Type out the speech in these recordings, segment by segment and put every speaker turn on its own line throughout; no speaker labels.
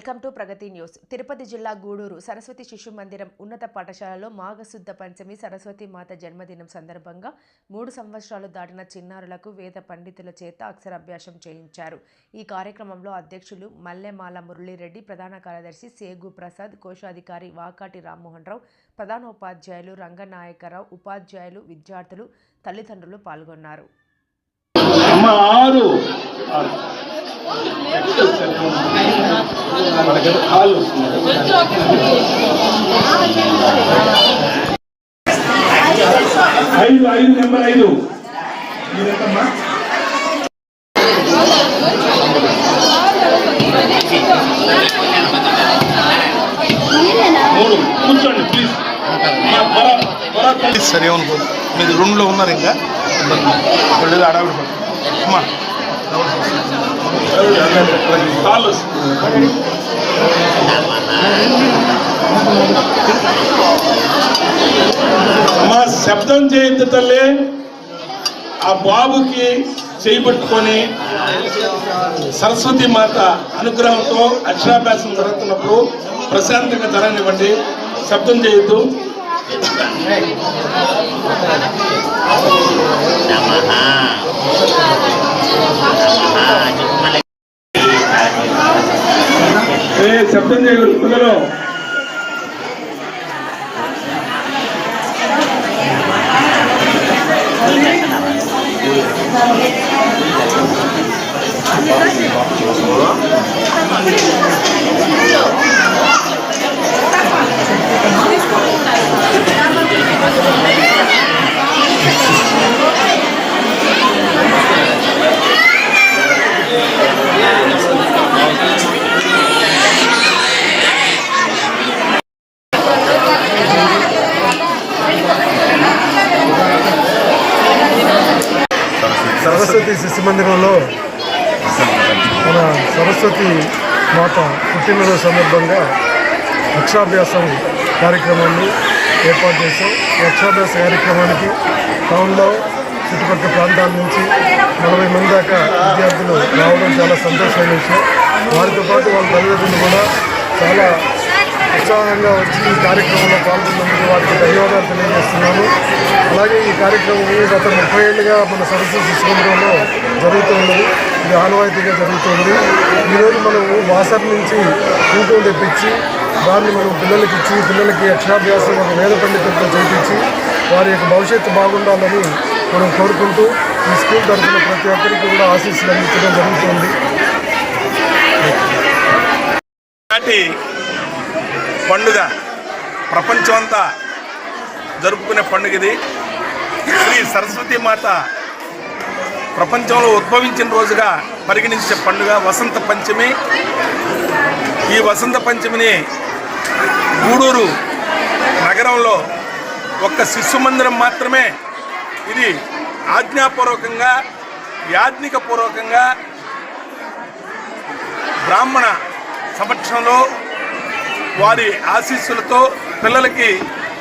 Welcome to Pragathi news. Tirupati జిల్లా గూడూరు సరస్వతి శిశు మందిరం ఉన్నత పాఠశాలలో మాఘశుద్ధ పంచమి సరస్వతి మాత జన్మదినం సందర్భంగా మూడు సంవత్సరాలు దాటిన చిన్నారులకు వేద పండితుల చేత అక్షరాభ్యాసం చేయించారు. ఈ కార్యక్రమంలో అధ్యక్షులు మల్లెమాల మురళీరెడ్డి ప్రధాన కార్యదర్శి సేగు ప్రసాద్ కోశాధికారి వాకాటి రామ్మోహన్ రావు ప్రధానోపాధ్యాయులు రంగనాయకరావు ఉపాధ్యాయులు విద్యార్థులు తల్లిదండ్రులు పాల్గొన్నారు.
ఆరు. మనకి ఐదు ఐదు నెంబర్ ఐదు. మీరెంతమ్మా కూర్చోండి ప్లీజ్
సరే అనుకో మీరు రూమ్లో ఉన్నారు ఇంకా. వాళ్ళు అడవిడి అమ్మా
కాళ్ళు అమ్మా శబ్దం చేయొద్దు తల్లి. ఆ బాబుకి చేయబట్టుకొని సరస్వతి మాత అనుగ్రహంతో అక్షరాభ్యాసం జరుగుతున్నప్పుడు ప్రశాంతంగా జరగనివ్వండి శబ్దం చేయొద్దు. శబ్దం చేయకూడదు పిల్లలు
Thank you. శిశు మందిరంలో మన సరస్వతి మాత పుట్టినరోజు సందర్భంగా అక్షాభ్యాసం కార్యక్రమాన్ని ఏర్పాటు చేశాం. ఈ అక్షాభ్యాస కార్యక్రమానికి టౌన్లో చుట్టుపక్కల ప్రాంతాల నుంచి నలభై మంది దాకా విద్యార్థులు రావడం చాలా సంతోషమైన విషయం వారితో పాటు వాళ్ళ తల్లిదండ్రులు కూడా చాలా ఉత్సాహంగా వచ్చి ఈ కార్యక్రమంలో పాల్గొన్నందుకు వారికి ధన్యవాదాలు తెలియజేస్తున్నాను అలాగే ఈ కార్యక్రమం గత ముప్పై ఏళ్ళుగా మన సరస్సు శిశు మందిరంలో ఇది ఆనవాయితీగా జరుగుతుంది ఈరోజు మనం వాసర్ నుంచి కుంకుమ తెప్పించి దాన్ని మనం పిల్లలకి ఇచ్చి పిల్లలకి అక్షరాభ్యాసం ఒక వేద పండితులతో చేయించి వారి యొక్క భవిష్యత్తు బాగుండాలని మనం కోరుకుంటూ ఈ స్కూల్ తరఫున ప్రతి ఒక్కరికి కూడా ఆశీస్సులు అందించడం జరుగుతుంది.
పండుగ ప్రపంచం అంతా జరుపుకునే పండుగ ఇది శ్రీ సరస్వతి మాత ప్రపంచంలో ఉద్భవించిన రోజుగా పరిగణించే పండుగ వసంత పంచమి. ఈ వసంత పంచమిని గూడూరు నగరంలో ఒక్క శిశు మందిరం మాత్రమే. ఇది ఆజ్ఞాపూర్వకంగా యాజ్ఞికపూర్వకంగా బ్రాహ్మణ సమక్షంలో వారి ఆశీస్సులతో పిల్లలకి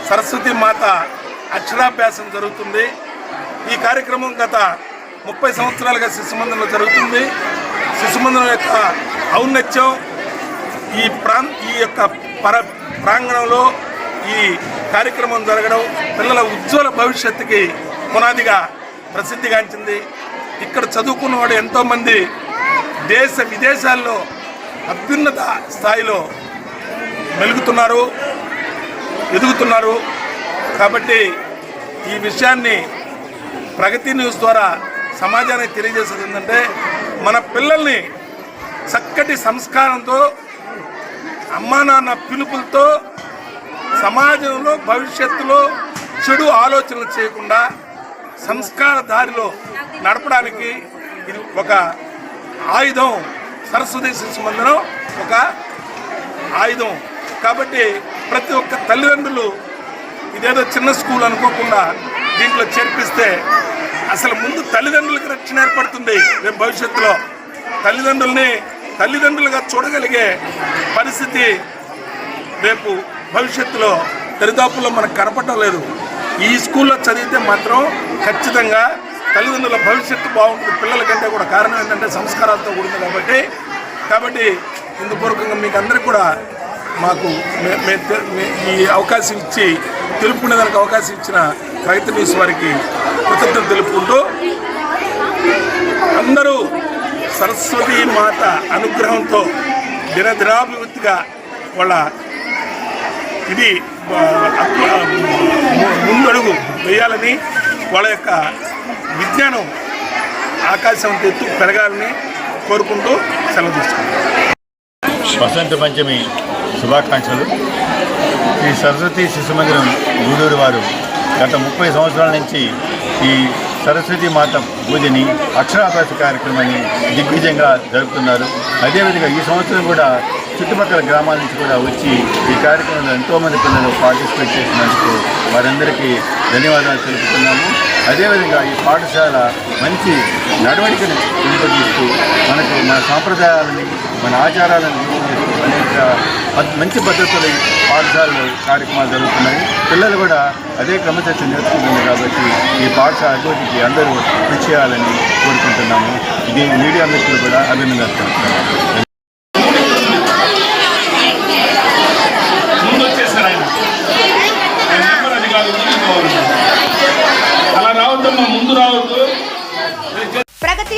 సరస్వతి మాత అక్షరాభ్యాసం జరుగుతుంది. ఈ కార్యక్రమం గత ముప్పై సంవత్సరాలుగా శిశుమందిరంలో జరుగుతుంది. శిశుమందిరం యొక్క ఔన్నత్యం ఈ ప్రాం ఈ యొక్క పర ప్రాంగణంలో ఈ కార్యక్రమం జరగడం పిల్లల ఉజ్వల భవిష్యత్తుకి పునాదిగా ప్రసిద్ధిగాంచింది. ఇక్కడ చదువుకున్నవాడు ఎంతోమంది దేశ విదేశాల్లో అత్యున్నత స్థాయిలో మెలుగుతున్నారు ఎదుగుతున్నారు. కాబట్టి ఈ విషయాన్ని ప్రగతి న్యూస్ ద్వారా సమాజానికి తెలియజేసేది ఏంటంటే మన పిల్లల్ని చక్కటి సంస్కారంతో అమ్మా నాన్న పిలుపులతో సమాజంలో భవిష్యత్తులో చెడు ఆలోచనలు చేయకుండా సంస్కార దారిలో నడపడానికి ఇది ఒక ఆయుధం. సరస్వతి శిశు మందిరం ఒక ఆయుధం. కాబట్టి ప్రతి ఒక్క తల్లిదండ్రులు ఇదేదో చిన్న స్కూల్ అనుకోకుండా దీంట్లో చేర్పిస్తే అసలు ముందు తల్లిదండ్రులకు రక్షణ ఏర్పడుతుంది రేపు భవిష్యత్తులో. తల్లిదండ్రుల్ని తల్లిదండ్రులుగా చూడగలిగే పరిస్థితి రేపు భవిష్యత్తులో దరిదాపుల్లో మనకు కనపడటం లేదు. ఈ స్కూల్లో చదివితే మాత్రం ఖచ్చితంగా తల్లిదండ్రుల భవిష్యత్తు బాగుంటుంది. పిల్లల కంటే కూడా కారణం ఏంటంటే సంస్కారాలతో కూడింది కాబట్టి కాబట్టి ఇందుపూర్వకంగా మీకు అందరికీ కూడా మాకు మే- ఈ అవకాశం ఇచ్చి తెలుపుకునేదానికి అవకాశం ఇచ్చిన ప్రగతి న్యూస్ వారికి కృతజ్ఞత తెలుపుకుంటూ అందరూ సరస్వతి మాత అనుగ్రహంతో దినదినాభివృద్ధిగా వాళ్ళ ఇది ముందడుగు వేయాలని వాళ్ళ యొక్క విజ్ఞానం ఆకాశం ఎత్తు పెరగాలని కోరుకుంటూ సెలవు తీసుకుంటాం
వసంత పంచమి శుభాకాంక్షలు. ఈ సరస్వతి శిశు మందిరం గూడూరు వారు గత ముప్పై సంవత్సరాల నుంచి ఈ సరస్వతి మాత పూజని అక్షరాభ్యాస కార్యక్రమాన్ని దిగ్విజయంగా జరుపుతున్నారు. అదేవిధంగా ఈ సంవత్సరం కూడా చుట్టుపక్కల గ్రామాల నుంచి కూడా వచ్చి ఈ కార్యక్రమంలో ఎంతోమంది పిల్లలు పార్టిసిపేట్ చేసినందుకు వారందరికీ ధన్యవాదాలు తెలుపుతున్నాము. అదేవిధంగా ఈ పాఠశాల మంచి నడవడికను పెంపొందిస్తూ మనకు మన సాంప్రదాయాలని మన ఆచారాలను అనేక మంచి పద్ధతులు ఈ పాఠశాలలో కార్యక్రమాలు జరుగుతున్నాయి. పిల్లలు కూడా అదే క్రమశిక్షణ నేర్చుకుంటుంది కాబట్టి ఈ పాఠశాల అభివృద్ధికి అందరూ కృషి చేయాలని కోరుకుంటున్నాము. ఇది మీడియా మిత్రులు కూడా అభినందిస్తున్నాము తెలుపుతున్నాము
ముందు వచ్చేసారు ఆయన ఆయన నెంబర్ అది కాదు ముందు పోవాలి. అలా రావద్దమ్మా ముందు రావద్దు
Pragathi